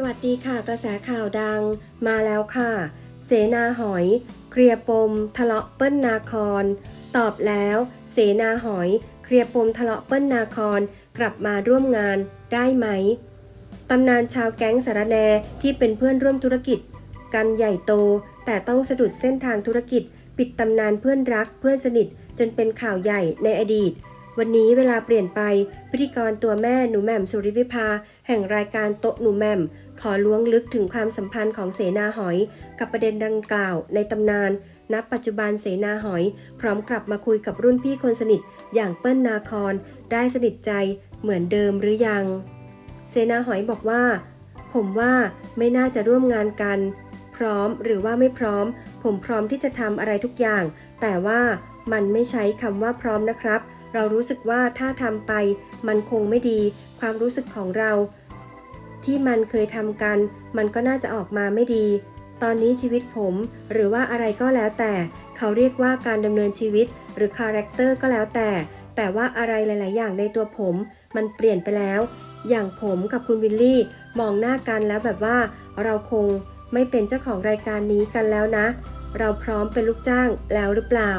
สวัสดีค่ะกระแสข่าวดังมาแล้วค่ะ เสนาหอย เคลียร์ปม ทะเลาะเปิ้ลนาคอน ตอบแล้ว เสนาหอย เคลียร์ปมทะเลาะเปิ้ลนาคอนกลับมาร่วมงานได้ไหมตำนานชาวแก๊งสารแนที่เป็นเพื่อนร่วมธุรกิจ กันใหญ่โต แต่ต้องสะดุดเส้นทางธุรกิจ ปิดตำนานเพื่อนรักเพื่อนสนิทจนเป็นข่าวใหญ่ในอดีต วันนี้เวลาเปลี่ยนไป พิธีกรตัวแม่หนูแหม่มสุริวิภา แห่งรายการโต๊ะหนูแหม่ม ขอล้วงลึกถึงความสัมพันธ์ของเสนาหอย กับประเด็นดังกล่าวในตำนาน ณ ปัจจุบันเสนาหอย พร้อมกลับมาคุยกับรุ่นพี่คนสนิท อย่างเปิ้ลนาคอนได้สนิทใจเหมือนเดิมหรือยัง เสนาหอยบอกว่า ผมว่าไม่น่าจะร่วมงานกัน พร้อมหรือว่าไม่พร้อม ผมพร้อมที่จะทำอะไรทุกอย่าง แต่ว่ามันไม่ใช้คำว่าพร้อมนะครับ เรารู้สึกว่าถ้าทำไปมันคงไม่ดี ความรู้สึกของเรา ที่มันเคยทำกัน มันก็น่าจะออกมาไม่ดี ตอนนี้ชีวิตผมหรือว่าอะไรก็แล้วแต่ เขาเรียกว่าการดำเนินชีวิต หรือคาแรคเตอร์ก็แล้วแต่ แต่ว่าอะไรหลาย ๆ อย่างในตัวผม มันเปลี่ยนไปแล้ว อย่างผมกับคุณวิลลี่มองหน้ากันแล้วแบบว่า เราคงไม่เป็นเจ้าของรายการนี้กันแล้วนะ เราพร้อมเป็นลูกจ้างแล้วหรือเปล่า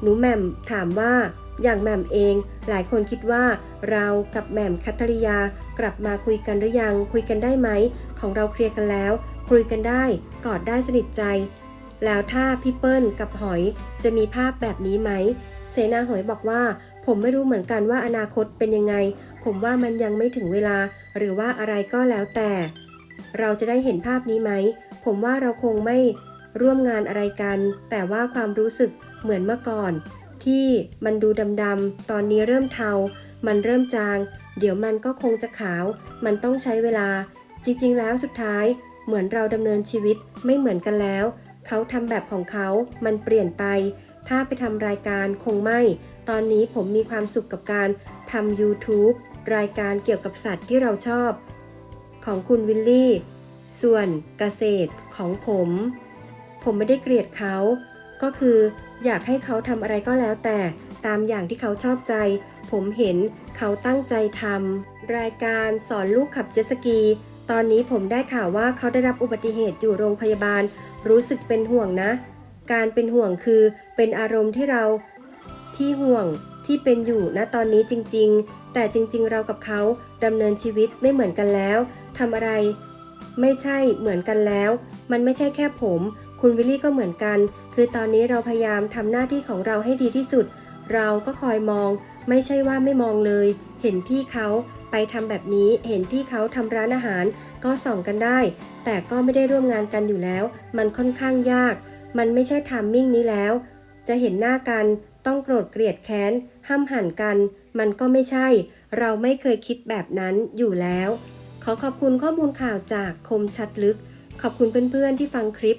หนูแหม่มถามว่า อย่างแหม่มเอง หลายคนคิดว่าเรากับแหม่มคัทริยากลับมาคุยกันหรือยัง คุยกันได้ไหม ของเราเคลียร์กันแล้ว คุยกันได้ กอดได้สนิทใจ แล้วถ้าพี่เปิ้ลกับหอยจะมีภาพแบบนี้ไหม เสนาหอยบอกว่า ผมไม่รู้เหมือนกันว่าอนาคตเป็นยังไง ผมว่ามันยังไม่ถึงเวลา หรือว่าอะไรก็แล้วแต่ เราจะได้เห็นภาพนี้ไหม ผมว่าเราคงไม่ร่วมงานอะไรกัน แต่ว่าความรู้สึกเหมือนเมื่อก่อน ที่มันดูดำๆ ตอนนี้เริ่มเทา มันเริ่มจาง เดี๋ยวมันก็คงจะขาว มันต้องใช้เวลา จริงๆ แล้วสุดท้าย เหมือนเราดำเนินชีวิตไม่เหมือนกันแล้ว เขาทำแบบของเขา มันเปลี่ยนไป ถ้าไปทำรายการคงไม่ ตอนนี้ผมมีความสุขกับการทำ YouTube รายการเกี่ยวกับสัตว์ที่เราชอบ ของคุณวิลลี่ ส่วนเกษตรของผม ผมไม่ได้เกลียดเขา ก็คืออยากให้เขาทำอะไรก็แล้วแต่ตามอย่างที่เขาชอบใจ ผมเห็นเขาตั้งใจทำรายการสอนลูกขับเจ็ตสกี ตอนนี้ผมได้ข่าวว่าเขาได้รับอุบัติเหตุอยู่โรงพยาบาล รู้สึกเป็นห่วงนะ การเป็นห่วงคือเป็นอารมณ์ที่เรา ที่ห่วงที่เป็นอยู่ณตอนนี้จริง ๆ แต่จริง ๆ เรากับเขาดำเนินชีวิตไม่เหมือนกันแล้วทำอะไร ไม่ใช่เหมือนกันแล้ว มันไม่ใช่แค่ผม คุณวิลลี่ก็เหมือนกัน คือตอนนี้เราพยายามทำหน้าที่ของเราให้ดีที่สุด เราก็คอยมอง ไม่ใช่ว่าไม่มองเลย เห็นพี่เขาไปทำแบบนี้ เห็นพี่เขาทำร้านอาหาร ก็ส่องกันได้ แต่ก็ไม่ได้ร่วมงานกันอยู่แล้ว มันค่อนข้างยาก มันไม่ใช่ทามมิ่งนี้แล้ว จะเห็นหน้ากัน ต้องโกรธเกลียดแค้น ห้ามหันกัน มันก็ไม่ใช่ เราไม่เคยคิดแบบนั้นอยู่แล้ว ขอขอบคุณข้อมูลข่าวจากคมชัดลึก ขอบคุณเพื่อนๆที่ฟังคลิป